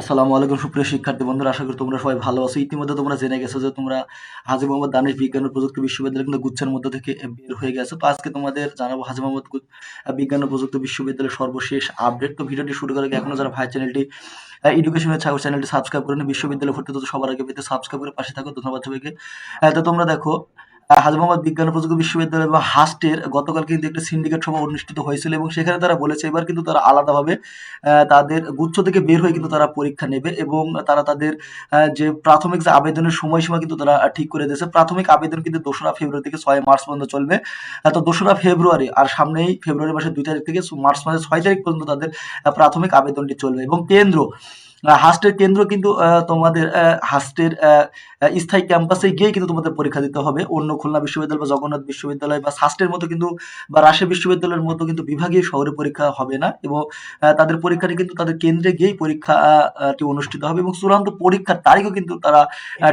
আসসালামু আলাইকুম, সুপ্রিয় শিক্ষার্থী বন্ধুরা, আশা করি তোমরা সবাই ভালো আছো। ইতিমধ্যে তোমরা জেনে গেছো যে তোমরা হাজী মোহাম্মদ দানিশ বিজ্ঞান ও প্রযুক্তি বিশ্ববিদ্যালয় কিন্তু গুচ্ছের মধ্য থেকে বের হয়ে গেছো। তো আজকে তোমাদের জানাব হাজী মোহাম্মদ বিজ্ঞান ও প্রযুক্তি বিশ্ববিদ্যালয়ের সর্বশেষ আপডেট। তো ভিডিওটি শুরু আগে এখনও যারা ভাই চ্যানেলটি এডুকেশনের ছাগল চ্যানেলটি সাবস্ক্রাইব করে বিশ্ববিদ্যালয় ভর্তি তথ্য সবার আগে পেতে সাবস্ক্রাইব করে পাশে থাকো, ধন্যবাদ সবাইকে। তো তোমরা দেখো আহ, হাজী মোহাম্মদ বিজ্ঞান প্রযুক্তি বিশ্ববিদ্যালয় বা হাস্টের গতকাল কিন্তু একটা সিন্ডিকেট সভা অনুষ্ঠিত হয়েছিল এবং সেখানে তারা বলেছে এবার কিন্তু তারা আলাদাভাবে তাদের গুচ্ছ থেকে বের হয়ে কিন্তু তারা পরীক্ষা নেবে এবং তারা তাদের যে প্রাথমিক যে আবেদনের সময়সীমা কিন্তু তারা ঠিক করে দিয়েছে। প্রাথমিক আবেদন কিন্তু দোসরা ফেব্রুয়ারি থেকে ছয় মার্চ পর্যন্ত চলবে। তো দোসরা ফেব্রুয়ারি আর সামনেই ফেব্রুয়ারি মাসের দুই তারিখ থেকে মার্চ মাসের ছয় তারিখ পর্যন্ত তাদের প্রাথমিক আবেদনটি চলবে এবং কেন্দ্র হাস্টের কেন্দ্র কিন্তু তোমাদের হাস্টের স্থায়ী ক্যাম্পাসে গিয়ে কিন্তু তোমাদের পরীক্ষা দিতে হবে। অন্য খুলনা বিশ্ববিদ্যালয় বা জগন্নাথ বিশ্ববিদ্যালয় বা সাস্টের মতো কিন্তু, বা রাজশাহী বিশ্ববিদ্যালয়ের মতো কিন্তু বিভাগীয় শহরে পরীক্ষা হবে না এবং তাদের পরীক্ষাটি কিন্তু তাদের কেন্দ্রে গিয়েই পরীক্ষাটি অনুষ্ঠিত হবে এবং চূড়ান্ত পরীক্ষার তারিখও কিন্তু তারা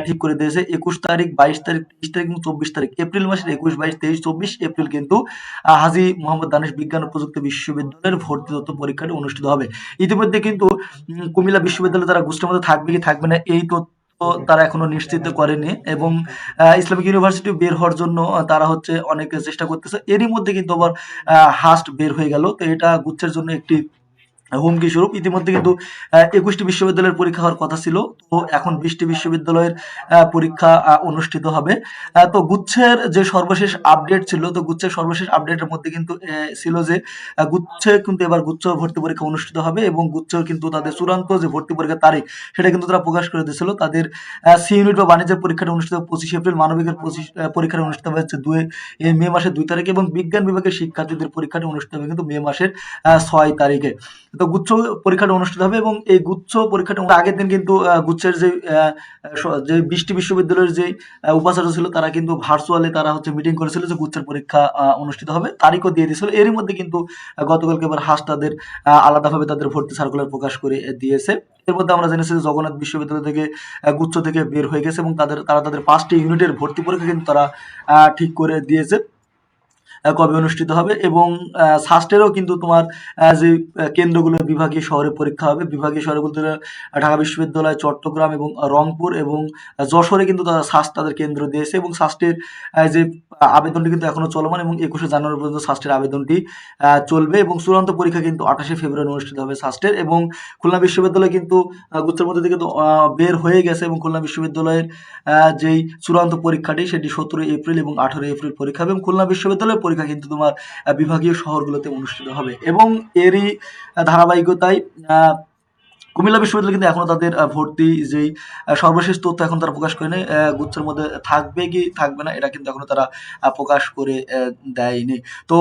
ঠিক করে দিয়েছে। একুশ তারিখ, বাইশ তারিখ তেইশ তারিখ এবং চব্বিশ তারিখ। এপ্রিল মাসের একুশ, বাইশ, তেইশ, চব্বিশ এপ্রিল কিন্তু হাজি মোহাম্মদ দানিশ বিজ্ঞান ও প্রযুক্তি বিশ্ববিদ্যালয়ের ভর্তি তথ্য পরীক্ষাটি অনুষ্ঠিত হবে। ইতিমধ্যে কিন্তু কুমিল্লা বিশ্ববিদ্যালয়ে তারা গোষ্ঠীর মধ্যে থাকবে কি থাকবে না এই তথ্য তারা এখনও নিশ্চিত করেনি এবং আহ, ইসলামিক ইউনিভার্সিটি বের হওয়ার জন্য তারা হচ্ছে অনেক চেষ্টা করতেছে। এরই মধ্যে কিন্তু আবার আহ, হাস্ট বের হয়ে গেল। তো এটা গুচ্ছের জন্য একটি হুমকি স্বরূপ। ইতিমধ্যে কিন্তু একুশটি বিশ্ববিদ্যালয়ের পরীক্ষা হওয়ার কথা ছিল। তো এখন বিশটি বিশ্ববিদ্যালয়ের পরীক্ষা অনুষ্ঠিত হবে। তো গুচ্ছের যে সর্বশেষ আপডেট ছিল, তো গুচ্ছের সর্বশেষ আপডেটের মধ্যে কিন্তু ছিল যে গুচ্ছে কিন্তু এবার গুচ্ছ ভর্তি পরীক্ষা অনুষ্ঠিত হবে এবং গুচ্ছ কিন্তু তাদের চূড়ান্ত যে ভর্তি পরীক্ষার তারিখ, সেটা কিন্তু তারা প্রকাশ করে দিয়েছিল। তাদের সি ইউনিট বা বাণিজ্যের পরীক্ষাটা অনুষ্ঠিত হবে পঁচিশে এপ্রিল, মানবিকের পঁচিশ পরীক্ষাটা অনুষ্ঠিত হচ্ছে দুই মে মাসের দুই তারিখে এবং বিজ্ঞান বিভাগের শিক্ষার্থীদের পরীক্ষাটি অনুষ্ঠিত হবে কিন্তু মে মাসের ছয় তারিখে। তো গুচ্ছ পরীক্ষাটা অনুষ্ঠিত হবে এবং এই গুচ্ছ পরীক্ষাটা আগের দিন কিন্তু গুচ্ছের যে যে বিশটি বিশ্ববিদ্যালয়ের যে উপাচার্য ছিল তারা কিন্তু ভার্চুয়ালি তারা হচ্ছে মিটিং করেছিল যে গুচ্ছের পরীক্ষা অনুষ্ঠিত হবে। তারিখও দিয়ে দিয়েছিল। এরই মধ্যে কিন্তু গতকালকে এবার হাস তাদের আলাদাভাবে তাদের ভর্তি সার্কুলার প্রকাশ করে দিয়েছে। এর মধ্যে আমরা জেনেছি যে জগন্নাথ বিশ্ববিদ্যালয় থেকে গুচ্ছ থেকে বের হয়ে গেছে এবং তাদের, তারা তাদের পাঁচটি ইউনিটের ভর্তি পরীক্ষা কিন্তু তারা ঠিক করে দিয়েছে। কবে অনুষ্ঠিত হবে এবং সাস্টেরও কিন্তু তোমার যে কেন্দ্রগুলো বিভাগীয় শহরে পরীক্ষা হবে, বিভাগীয় শহরে বলতে ঢাকা বিশ্ববিদ্যালয়, চট্টগ্রাম এবং রংপুর এবং যশোরে কিন্তু তারা সাস্ট তাদের কেন্দ্র দিয়েছে এবং সাস্টের যে আবেদনটি কিন্তু এখনও চলমান এবং একুশে জানুয়ারি পর্যন্ত সাস্টের আবেদনটি চলবে এবং চূড়ান্ত পরীক্ষা কিন্তু আঠাশে ফেব্রুয়ারি অনুষ্ঠিত হবে সাস্টের এবং খুলনা বিশ্ববিদ্যালয় কিন্তু গুচ্ছের মধ্যে থেকে বের হয়ে গেছে এবং খুলনা বিশ্ববিদ্যালয়ের যেই চূড়ান্ত পরীক্ষাটি সেটি সতেরোই এপ্রিল এবং আঠারোই এপ্রিল পরীক্ষা এবং খুলনা বিশ্ববিদ্যালয়ের পরীক্ষা কিন্তু তোমার বিভাগীয় শহরগুলোতে অনুষ্ঠিত হবে। এবং এরই ধারাবাহিকতায় কুমিল্লা বিশ্ববিদ্যালয় কিন্তু এখনও তাদের ভর্তি যেই সর্বশেষ তথ্য এখন তারা প্রকাশ করেনি গুচ্ছের মধ্যে থাকবে কি থাকবে না, এটা কিন্তু এখনও তারা প্রকাশ করে দেয়নি। তো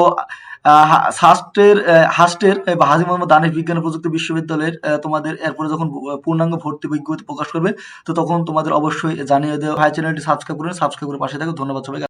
হাস্টের হাস্টের বা হাজি মোহাম্মদ দানিশ বিজ্ঞান প্রযুক্তি বিশ্ববিদ্যালয়ের তোমাদের এরপরে যখন পূর্ণাঙ্গ ভর্তি বিজ্ঞপ্তি প্রকাশ করবে, তো তখন তোমাদের অবশ্যই জানিয়ে দেওয়া হয় চ্যানেলটি সাবস্ক্রাইব করুন সাবস্ক্রাইব করে পাশে থাকো। ধন্যবাদ সবাইকে।